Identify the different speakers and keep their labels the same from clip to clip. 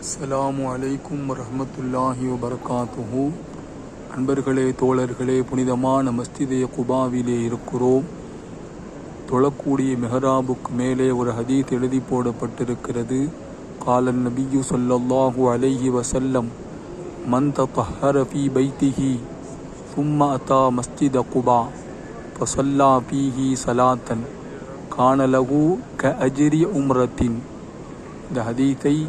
Speaker 1: அஸ்லாம் வலைக்கும் வரமத்துல்லாஹி வபர்காத்துஹூ. அன்பர்களே தோழர்களே புனிதமான மஸ்திதே குபாவிலே இருக்கிறோம். தொழக்கூடிய மெஹராபுக்கு மேலே ஒரு ஹதீத் எழுதி போடப்பட்டிருக்கிறது. காலன் நபியு சொல்லல்லாஹு அலைஹி வசல்லம் மந்த தஹரஃபி பைத்திஹி சும்மா அத்தா மஸ்தித குபா ஃபசல்லா பீஹி சலாத்தன் காணலகு க அஜிரி உம்ரத்தின். இந்த ஹதீத்தை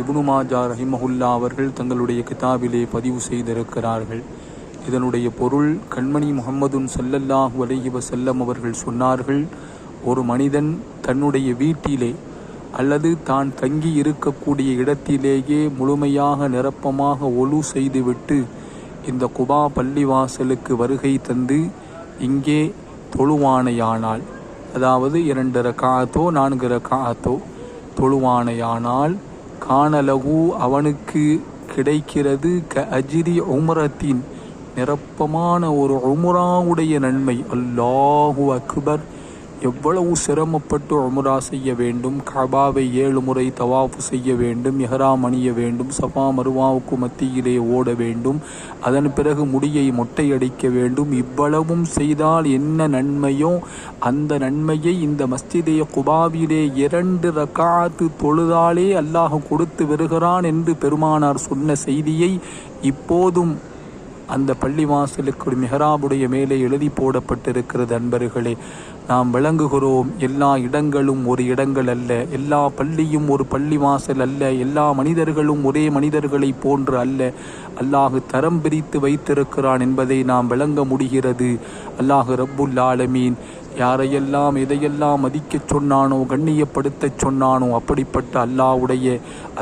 Speaker 1: இப்னு மாஜா ரஹிமஹுல்லா அவர்கள் தங்களுடைய கிதாபிலே பதிவு செய்திருக்கிறார்கள். இதனுடைய பொருள் கண்மணி முகம்மதுன் சல்லல்லாஹு அலைஹி செல்லம் அவர்கள் சொன்னார்கள் ஒரு மனிதன் தன்னுடைய வீட்டிலே அல்லது தான் தங்கி இருக்கக்கூடிய இடத்திலேயே முழுமையாக நிரப்பமாக ஒலு செய்துவிட்டு இந்த குபா பள்ளிவாசலுக்கு வருகை தந்து இங்கே தொழுவானையானால் அதாவது இரண்டு ரக்காத்தோ நான்கு ரகாத்தோ தொழுவானையானால் காணலகு அவனுக்கு கிடைக்கிறது க அஜிரி உமரத்தின் நிரப்பமான ஒரு உமுராவுடைய நன்மை. அல்லாஹு அக்பர். எவ்வளவு சிரமப்பட்டு உமரா செய்ய வேண்டும் கபாவை ஏழு முறை தவாஃபு செய்ய வேண்டும் எஹராம் அணிய வேண்டும் சஃபா மருவாவுக்கு மத்தியிலே ஓட வேண்டும் அதன் பிறகு முடியை மொட்டையடிக்க வேண்டும் இவ்வளவும் செய்தால் என்ன நன்மையோ? அந்த நன்மையை இந்த மஸ்ஜிதே குபாவிலே இரண்டு ரக்காத்து தொழுதாலே அல்லாஹ் கொடுத்து வருகிறான் என்று பெருமானார் சொன்ன செய்தியை இப்போதும் அந்த பள்ளி வாசலுக்கு மெஹராபுடைய மேலே எழுதி போடப்பட்டிருக்கிறது அன்பர்களே. நாம் விளங்குகிறோம் எல்லா இடங்களும் ஒரு இடங்கள் அல்ல. எல்லா பள்ளியும் ஒரு பள்ளி வாசல் அல்ல. எல்லா மனிதர்களும் ஒரே மனிதர்களை போன்று அல்ல. அல்லாஹு தரம் பிரித்து வைத்திருக்கிறான் என்பதை நாம் விளங்க முடிகிறது. அல்லாஹு ரப்புல் ஆலமீன். யாரையெல்லாம் எதையெல்லாம் மதிக்கச் சொன்னானோ கண்ணியப்படுத்தச் சொன்னானோ அப்படிப்பட்ட அல்லாஹ்வுடைய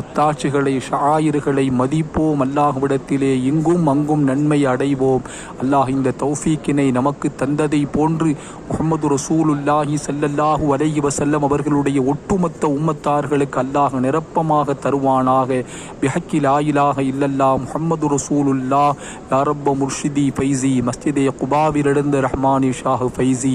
Speaker 1: அத்தாட்சிகளை ஷாயிர்களை மதிப்போம். அல்லாஹ்விடத்திலே இங்கும் அங்கும் நன்மை அடைவோம். அல்லாஹ் இந்த தௌஃபீக்கினை நமக்கு தந்ததை போன்று முகமது ரசூலுல்லாஹி சல்லல்லாஹு அலைஹி வசல்லம் அவர்களுடைய ஒட்டுமொத்த உம்மத்தார்களுக்கு அல்லாஹ் நிரப்பமாக தருவானாக. பிஹக்கி லா இல்லல்லா முஹம்மது ரசூலுல்லா யாரப்ப முர்ஷிதி ஃபைசி மஸ்ஜிதே குபாவிலிருந்து ரஹ்மானி ஷாஹ் ஃபைசி